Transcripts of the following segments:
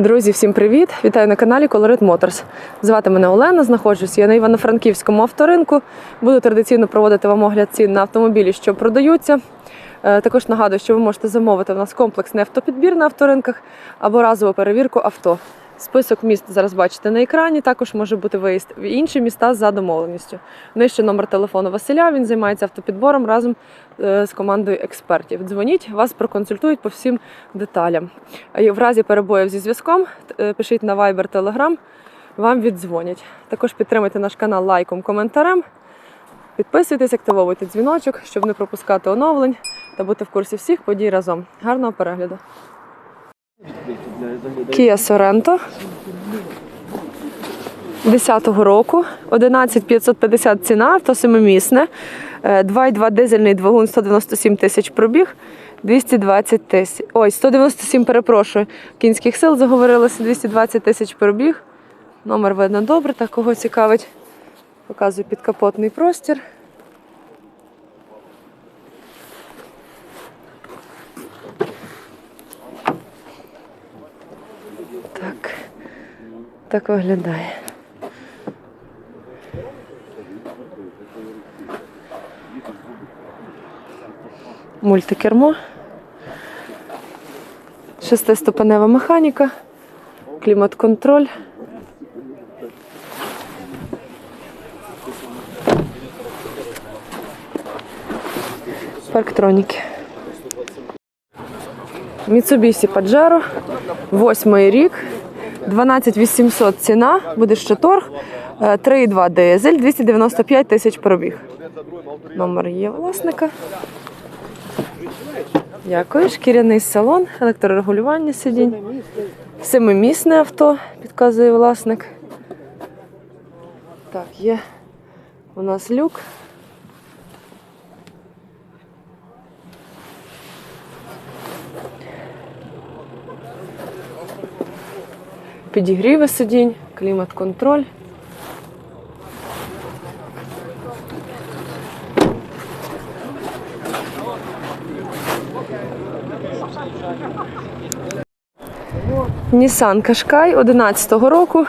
Друзі, всім привіт! Вітаю на каналі Colorit Motors. Звати мене Олена. Знаходжусь я на Івано-Франківському авторинку. Буду традиційно проводити вам огляд цін на автомобілі, що продаються. Е, Також нагадую, що ви можете замовити в нас комплексний автопідбір на авторинках або разову перевірку авто. Список міст зараз бачите на екрані. Також може бути виїзд в інші міста за домовленістю. Нижче номер телефону Василя. Він займається автопідбором разом е, з командою експертів. Дзвоніть, вас проконсультують по всім деталям. В разі перебоїв зі зв'язком е, пишіть на Viber, Telegram, вам віддзвонять. Також підтримуйте наш канал лайком, коментарем. Підписуйтесь, активовуйте дзвіночок, щоб не пропускати оновлень та бути в курсі всіх подій разом. Гарного перегляду! Kia Sorento 10-го року, 11550 ціна, авто семимісне, Е, 2,2 дизельний двигун, 197 тисяч пробіг, 220 тисяч. Ой, 197, перепрошую, кінських сил заговорилося, 220 тисяч пробіг. Номер видно добре, так кого цікавить. Показую підкапотний простір. Так, так виглядає. Мультикермо. Шестиступенева механіка, клімат-контроль. Парктроніки. Mitsubishi Pajero, восьмий рік, 12800 ціна, буде ще торг, Е, 3,2 дизель, 295 тисяч пробіг. Номер є власника. Дякую. Шкіряний салон, електрорегулювання сидінь. Семимісне авто, підказує власник. Так, є у нас люк. Підігріви сидінь, клімат-контроль. Nissan Qashqai 11-го року.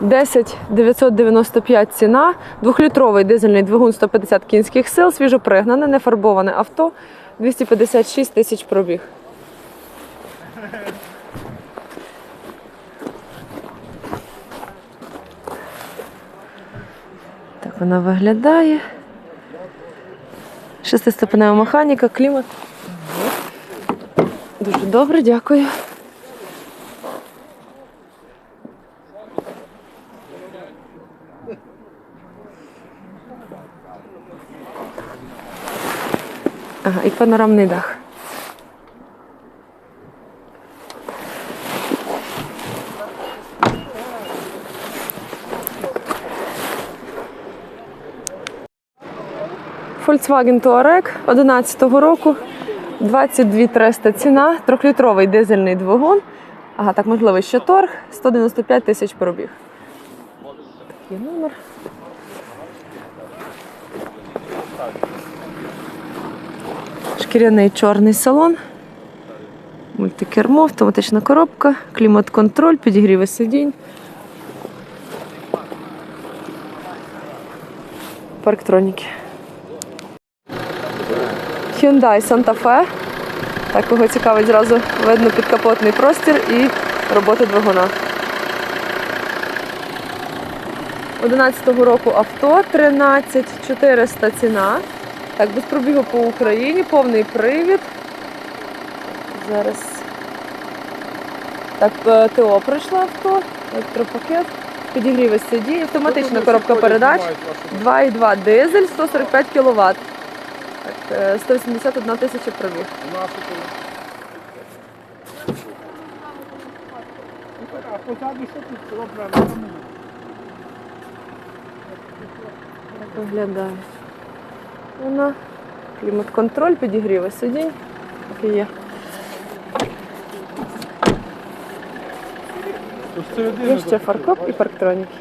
10 995 ціна, двохлітровий дизельний двигун 150 кінських сил, свіжопригнане, нефарбоване авто, 256 тисяч пробіг. Вона виглядає. Шестиступенева механіка, клімат. Дуже добре, дякую. Ага, і панорамний дах. Volkswagen Touareg 11-го року, 22 300 ціна, трьохлітровий дизельний двигун. Ага, так можливо, ще торг, 195 тисяч пробіг. Такий номер. Шкіряний чорний салон, мультикермо, автоматична коробка, клімат-контроль, підігріви сидінь. Парктроніки. Hyundai Santa Fe. Так, кого цікавить, зразу видно підкапотний простір і робота двигуна. 11-го року авто, 13400 ціна. Так, без пробігу по Україні, повний привід. Зараз. Так, е, ТО пройшло авто, електропакет, підігріви сидінь, автоматична коробка передач, 2,2 дизель, 145 кВт. Так, е, 181 тисяча пробіг. Виглядає. Вона. Клімат-контроль, підігріви сидінь. Так і є. Є ще фаркоп і парктроніки.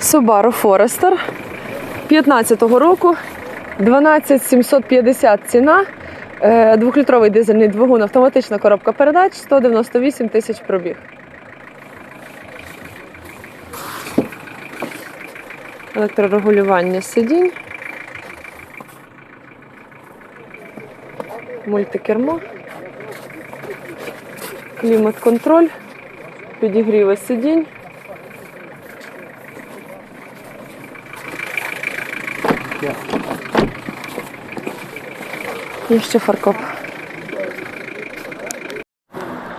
Subaru Forester 15-го року. 12 750 ціна. Е, Двохлітровий дизельний двигун, автоматична коробка передач, 198 тисяч пробіг. Електрорегулювання сидінь. Мультикермо. Клімат-контроль. Підігріви сидінь. І ще фаркоп.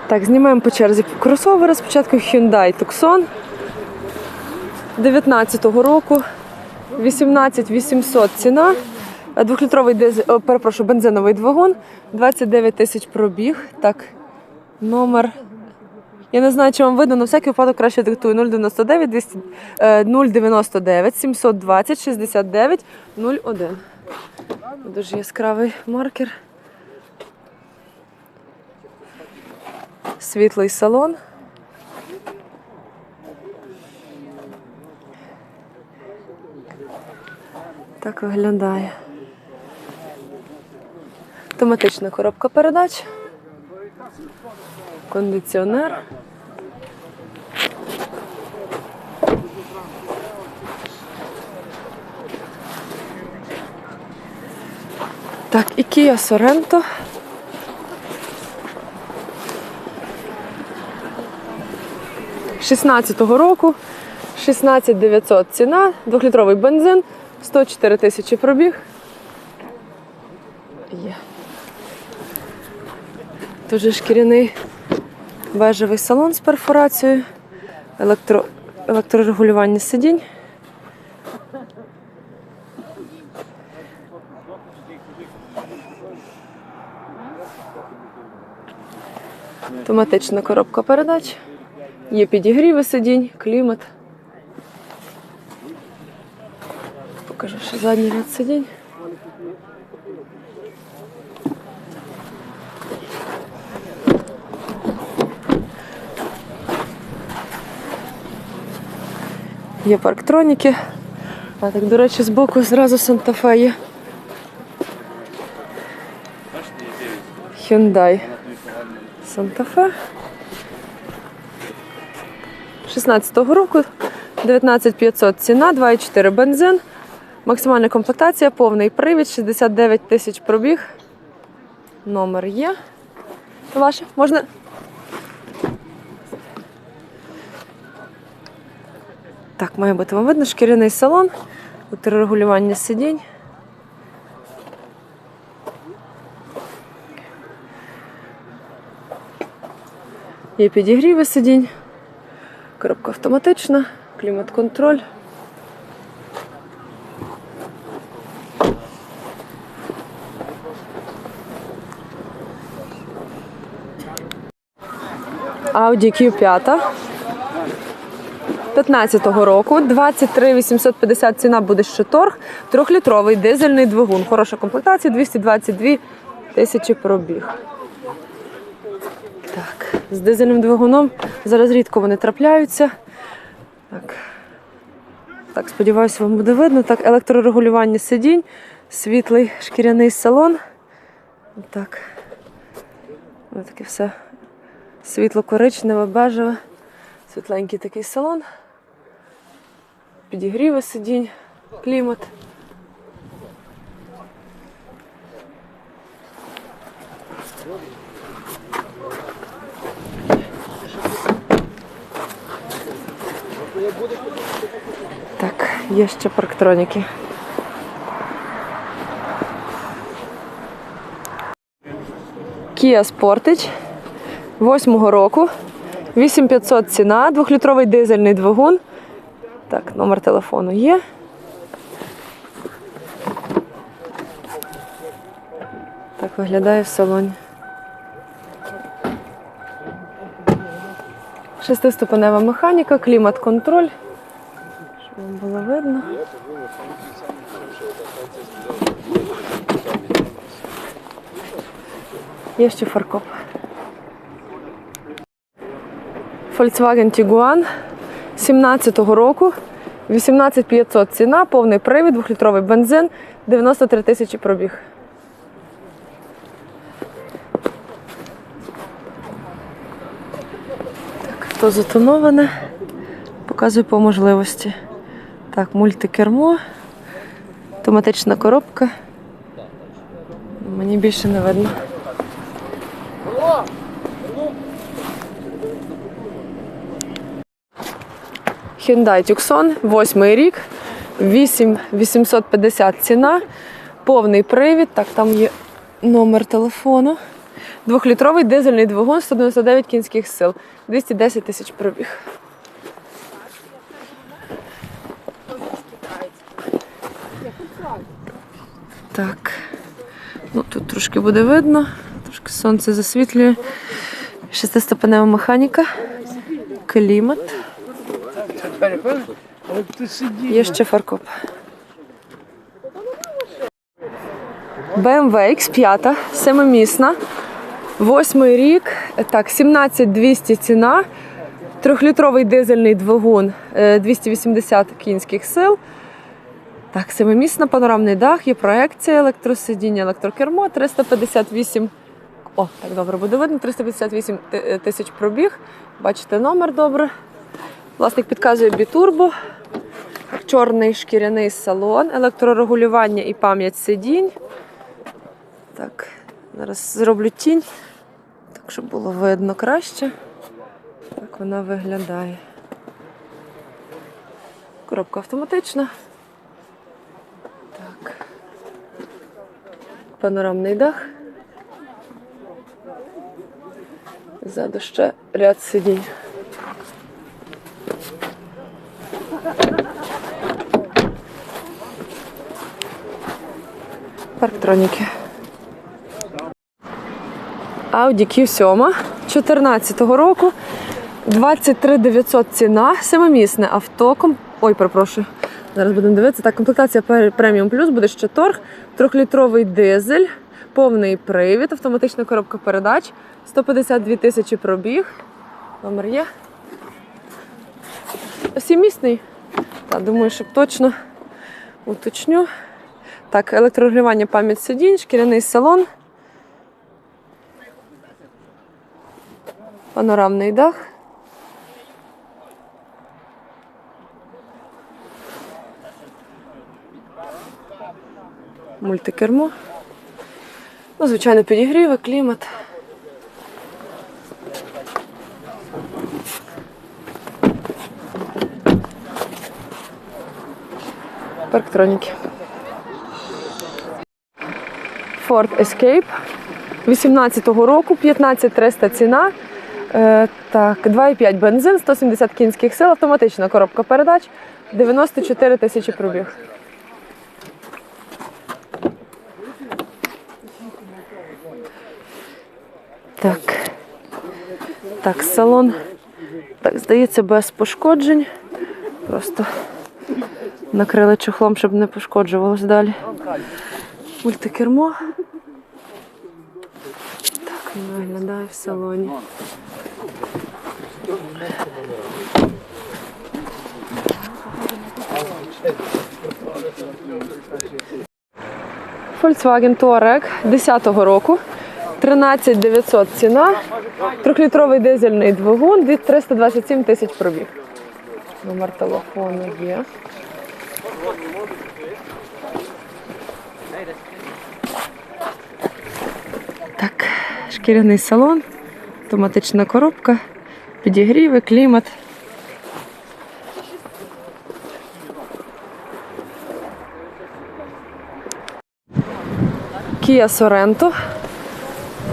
Так, знімаємо по черзі кросовери. Спочатку Hyundai Tucson 19-го року. 18 800 ціна. Е, Двохлітровий диз... о, перепрошую, бензиновий двигун. 29 тисяч пробіг. Так, номер. Я не знаю, чи вам видно, на всякий випадок краще диктую 099 200, е, 099 720 69 01. Дуже яскравий маркер. Світлий салон. Так виглядає. Автоматична коробка передач. Кондиціонер. Так, і Kia Sorento. Шістнадцятого року, 16 900 ціна, двохлітровий бензин, 104 тисячі пробіг. Є. Дуже шкіряний бежевий салон з перфорацією, електро, електрорегулювання сидінь. Автоматична коробка передач. Є підігріви сидінь, клімат. Покажу ще задній ряд сидінь. Є парктроніки. А так, до речі, збоку зразу Санта-Фе є. Hyundai Санта-Фе. 16-го року, 19500 ціна, 2,4 бензин. Максимальна комплектація, повний привід, 69 тисяч пробіг. Номер є. Ваше? Можна? Так, має бути вам видно, шкіряний салон, регулювання сидінь. Є підігріви сидінь, коробка автоматична, клімат-контроль. Audi Q5 15-го року, 23 850 ціна буде ще торг, трьохлітровий дизельний двигун. Хороша комплектація, 222 тисячі пробіг. Так, з дизельним двигуном зараз рідко вони трапляються. Так, так сподіваюся, вам буде видно. Так, електрорегулювання сидінь, світлий шкіряний салон. Так. Ось таке все світло-коричневе, бежеве, світленький такий салон. Підігріви сидінь, клімат. Так, є ще парктроніки. Kia Sportage 8-го року. 8500 ціна, двохлітровий дизельний двигун. Так, номер телефону є. Так виглядає в салоні. Шестиступенева механіка, клімат-контроль. Щоб вам було видно. Є ще фаркоп. Volkswagen Tiguan 17-го року. 18500 ціна, повний привід, 2-літровий бензин, 93 тисячі пробіг авто затоноване. Показую по можливості. Так, мультикермо, автоматична коробка. Мені більше не видно. Hyundai Tucson, восьмий рік, 8850 ціна, повний привід. Так, там є номер телефону. Двохлітровий дизельний двигун, 199 кінських сил, 210 тисяч пробіг. Так. Ну, тут трошки буде видно, трошки сонце засвітлює. Шестиступенева механіка, клімат. Є ще фаркоп. BMW X5, семимісна, восьмий рік, так, 17200 ціна, трьохлітровий дизельний двигун, е, 280 кінських сил. Так, семимісна, панорамний дах, є проекція, електросидіння, електрокермо, 358. О, так добре буде видно. 358 е, тисяч пробіг. Бачите номер добре. Власник підказує бітурбо. Чорний шкіряний салон, електрорегулювання і пам'ять сидінь. Так, зараз зроблю тінь, так щоб було видно краще. Так вона виглядає. Коробка автоматична. Так. Панорамний дах. Ззаду ще ряд сидінь. Парктроніки. Audi Q7 14-го року. 23 900 ціна, семимісне авто. Ой, перепрошую. Зараз будемо дивитися. Так, комплектація преміум плюс буде ще торг, трьохлітровий дизель, повний привід, автоматична коробка передач, 152 тисячі пробіг. Номер є. Сімісний. Так, думаю, щоб точно уточню. Так, електрорегулювання пам'ять сидінь, шкіряний салон. Панорамний дах. Мультикермо. Ну, звичайно, підігріви, клімат. Парктроніки. Ford Escape 18-го року, 15300 ціна. Е, так, 2,5 бензин, 170 кінських сил, автоматична коробка передач, 94 тисячі пробіг. Так. Так, салон. Так, здається, без пошкоджень. Просто накрили чохлом, щоб не пошкоджувалось далі. Мультикермо. Так виглядає в салоні. Volkswagen Touareg 10-го року. 13 900 ціна. Трьохлітровий дизельний двигун, від 327 тисяч пробіг. Номер телефону є. Так, шкіряний салон, автоматична коробка, підігріви, клімат. Kia Sorento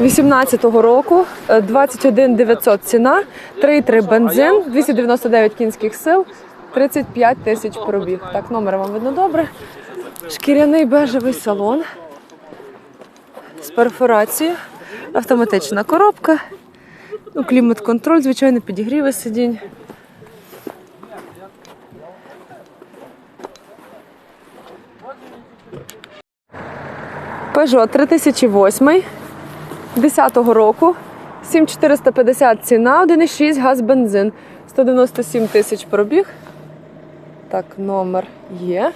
18-го року, е, 21 900 ціна, 3,3 бензин, 299 кінських сил, 35 тисяч пробіг. Так, номер вам видно добре. Шкіряний бежевий салон з перфорацією, автоматична коробка, ну, клімат-контроль, звичайно, підігріви сидінь. Peugeot 3008 10-го року. 7450 ціна, 1,6 газ бензин. 197 тисяч пробіг. Так, номер є.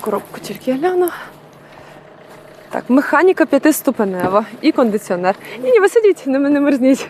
Коробку тільки гляну. Так, механіка п'ятиступенева і кондиціонер. Ні, ні, ви сидіть, не мерзніть.